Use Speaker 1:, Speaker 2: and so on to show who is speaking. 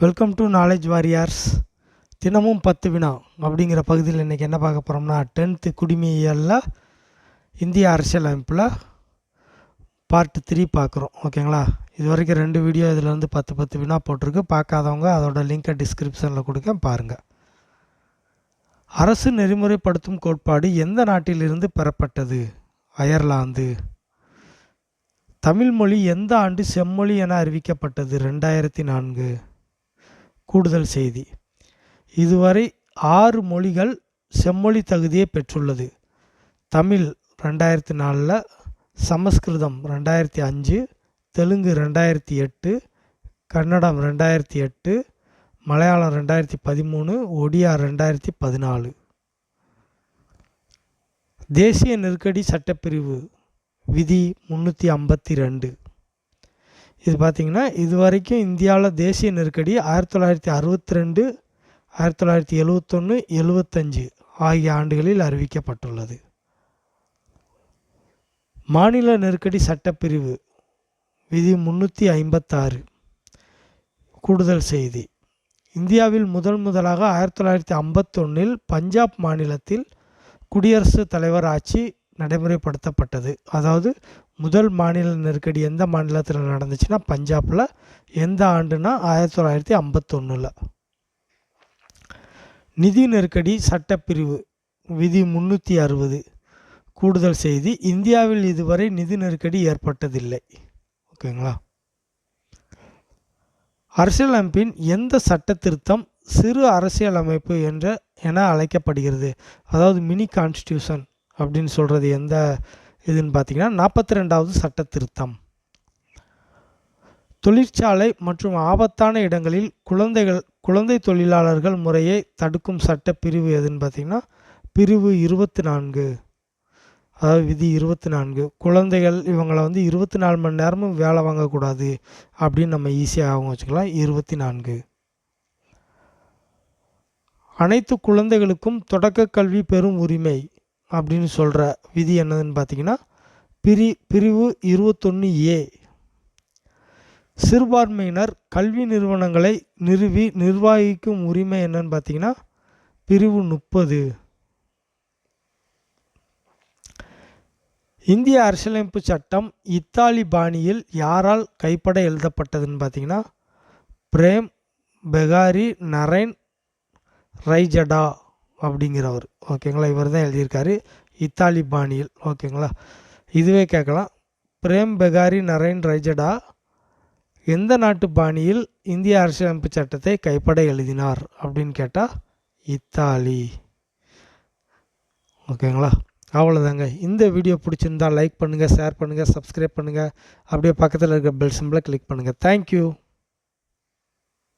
Speaker 1: Welcome to knowledge வாரியார்ஸ் தினமும் பத்து வினா அப்படிங்கிற பகுதியில் இன்றைக்கி என்ன பார்க்க போகிறோம்னா டென்த்து குடிமையியலில் இந்திய அரசியலமைப்பில் பார்ட் த்ரீ பார்க்குறோம். ஓகேங்களா? இது வரைக்கும் ரெண்டு வீடியோ இதில் வந்து பத்து பத்து வினா போட்டிருக்கு. பார்க்காதவங்க அதோட லிங்கை டிஸ்கிரிப்ஷனில் கொடுக்க பாருங்கள் அரசு நெறிமுறைப்படுத்தும் கோட்பாடு எந்த நாட்டிலிருந்து பெறப்பட்டது? அயர்லாந்து. தமிழ்மொழி எந்த ஆண்டு செம்மொழி என அறிவிக்கப்பட்டது? ரெண்டாயிரத்தி நான்கு. கூடுதல் செய்தி. இதுவரை ஆறு மொழிகள் செம்மொழி தகுதியை பெற்றுள்ளது. தமிழ் ரெண்டாயிரத்தி நாலில் சமஸ்கிருதம் ரெண்டாயிரத்தி அஞ்சு தெலுங்கு ரெண்டாயிரத்தி எட்டு கன்னடம் ரெண்டாயிரத்தி எட்டு மலையாளம் ரெண்டாயிரத்தி பதிமூணு ஒடியா ரெண்டாயிரத்தி பதினாலு. தேசிய நெருக்கடி சட்டப்பிரிவு விதி முந்நூற்றி ஐம்பத்தி ரெண்டு. இது பார்த்திங்கன்னா இது வரைக்கும் இந்தியாவில் தேசிய நெருக்கடி ஆயிரத்தி தொள்ளாயிரத்தி அறுபத்தி ரெண்டு ஆயிரத்தி தொள்ளாயிரத்தி எழுவத்தொன்று எழுவத்தஞ்சு ஆகிய ஆண்டுகளில் அறிவிக்கப்பட்டுள்ளது. மாநில நெருக்கடி சட்டப்பிரிவு விதி முந்நூற்றி ஐம்பத்தாறு கூடுதல் செய்தி. இந்தியாவில் முதன் முதலாக ஆயிரத்தி தொள்ளாயிரத்தி ஐம்பத்தொன்னில் பஞ்சாப் மாநிலத்தில் குடியரசுத் தலைவர் ஆட்சி நடைமுறைப்படுத்தப்பட்டது. அதாவது முதல் மாநில நெருக்கடி எந்த மாநிலத்தில் நடந்துச்சுன்னா பஞ்சாபில் எந்த ஆண்டுனா ஆயிரத்தி தொள்ளாயிரத்தி ஐம்பத்தொன்னில். நிதி நெருக்கடி சட்டப்பிரிவு விதி முந்நூற்றி அறுபது கூடுதல் செய்தி இந்தியாவில் இதுவரை நிதி நெருக்கடி ஏற்பட்டதில்லை. ஓகேங்களா? அரசியலமைப்பின் எந்த சட்ட திருத்தம் சிறு அரசியலமைப்பு என்ற என அழைக்கப்படுகிறது. அதாவது மினி கான்ஸ்டியூஷன் அப்படின்னு சொல்கிறது எந்த இதுன்னு பார்த்தீங்கன்னா நாற்பத்தி ரெண்டாவது சட்ட திருத்தம் தொழிற்சாலை மற்றும் ஆபத்தான இடங்களில் குழந்தைகள் குழந்தை தொழிலாளர்கள் முறையை தடுக்கும் சட்ட பிரிவு எதுன்னு பார்த்தீங்கன்னா பிரிவு இருபத்தி நான்கு அதாவது விதி இருபத்தி நான்கு குழந்தைகள் இவங்களை வந்து இருபத்தி நாலு மணி நேரமும் வேலை வாங்கக்கூடாது அப்படின்னு நம்ம ஈஸியாகவும் வச்சுக்கலாம். இருபத்தி நான்கு அனைத்து குழந்தைகளுக்கும் தொடக்க கல்வி பெறும் உரிமை. அப்படின்னு சொல்கிற விதி என்னதுன்னு பார்த்தீங்கன்னா பிரி பிரிவு இருபத்தொன்று ஏ. சிறுபான்மையினர் கல்வி நிறுவனங்களை நிறுவி நிர்வகிக்கும் உரிமை என்னன்னு பார்த்தீங்கன்னா பிரிவு முப்பது. இந்திய அரசியலமைப்பு சட்டம் இத்தாலி பாணியில் யாரால் கைப்பட எழுதப்பட்டதுன்னு பார்த்தீங்கன்னா பிரேம் பெகாரி நரேன் ரைஜடா. அப்படிங்கிறவர். ஓகேங்களா இவர் தான் எழுதியிருக்காரு. இத்தாலி பாணியில். ஓகேங்களா இதுவே கேட்கலாம். பிரேம் பெகாரி நரேன் ரைஜடா எந்த நாட்டு பாணியில் இந்திய அரசியலமைப்பு சட்டத்தை கைப்பட எழுதினார் அப்படின்னு கேட்டால் இத்தாலி. ஓகேங்களா அவ்வளோதாங்க இந்த வீடியோ பிடிச்சிருந்தா லைக் பண்ணுங்கள் ஷேர் பண்ணுங்கள் சப்ஸ்கிரைப் பண்ணுங்கள் அப்படியே பக்கத்தில் இருக்கிற பெல் சிம்பிளை கிளிக் பண்ணுங்கள் தேங்க்யூ